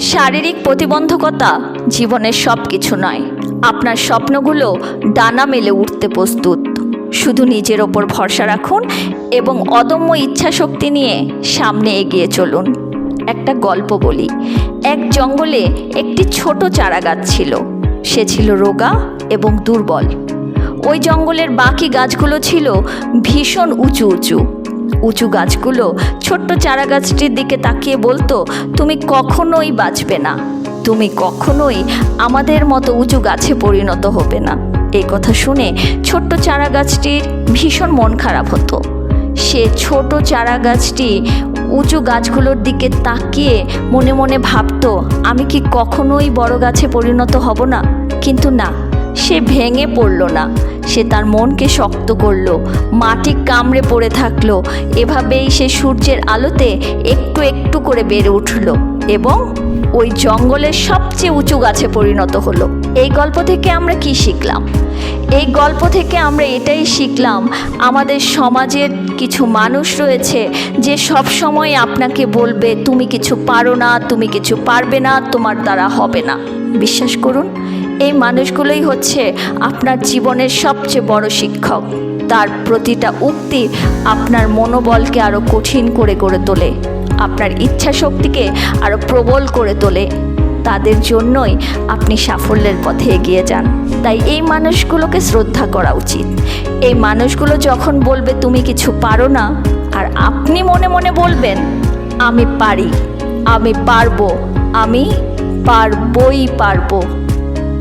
শারীরিক প্রতিবন্ধকতা জীবনের সব কিছু নয়। আপনার স্বপ্নগুলো ডানা মেলে উঠতে প্রস্তুত। শুধু নিজের ওপর ভরসা রাখুন এবং অদম্য ইচ্ছাশক্তি নিয়ে সামনে এগিয়ে চলুন। একটা গল্প বলি। এক জঙ্গলে একটি ছোট চারা গাছ ছিল। সে ছিল রোগা এবং দুর্বল। ওই জঙ্গলের বাকি গাছগুলো ছিল ভীষণ উঁচু উঁচু। উঁচু গাছগুলো ছোট্ট চারা গাছটির দিকে তাকিয়ে বলতো, তুমি কখনোই বাঁচবে না। তুমি কখনোই আমাদের মতো উঁচু গাছে পরিণত হবে না। এই কথা শুনে ছোট্ট চারা গাছটির ভীষণ মন খারাপ হতো। সে ছোট চারা গাছটি উঁচু গাছগুলোর দিকে তাকিয়ে মনে মনে ভাবতো, আমি কি কখনোই বড় গাছে পরিণত হব না? কিন্তু না, সে ভেঙে পড়ল না। সে তার মনকে শক্ত করল, মাটি কামড়ে পড়ে থাকল। এভাবেই সে সূর্যের আলোতে একটু একটু করে বেড়ে উঠল এবং ওই জঙ্গলের সবচেয়ে উঁচু গাছে পরিণত হলো। এই গল্প থেকে আমরা কি শিখলাম? এই গল্প থেকে আমরা এটাই শিখলাম, আমাদের সমাজের কিছু মানুষ রয়েছে যে সব সময় আপনাকে বলবে, তুমি কিছু পারো না, তুমি কিছু পারবে না, তোমার দ্বারা হবে না। বিশ্বাস করুন এই মানুষগুলোই হচ্ছে আপনার জীবনের সবচেয়ে বড় শিক্ষক। তার প্রতিটা উক্তি আপনার মনোবলকে আরও কঠিন করে গড়ে তোলে। আপনার ইচ্ছা শক্তিকে আরও প্রবল করে তোলে। তাদের জন্যই আপনি সাফল্যের পথে এগিয়ে যান। তাই এই মানুষগুলোকে শ্রদ্ধা করা উচিত। এই মানুষগুলো যখন বলবে, তুমি কিছু পারো না, আর আপনি মনে মনে বলবেন, আমি পারি, আমি পারব, আমি পারবই পারব।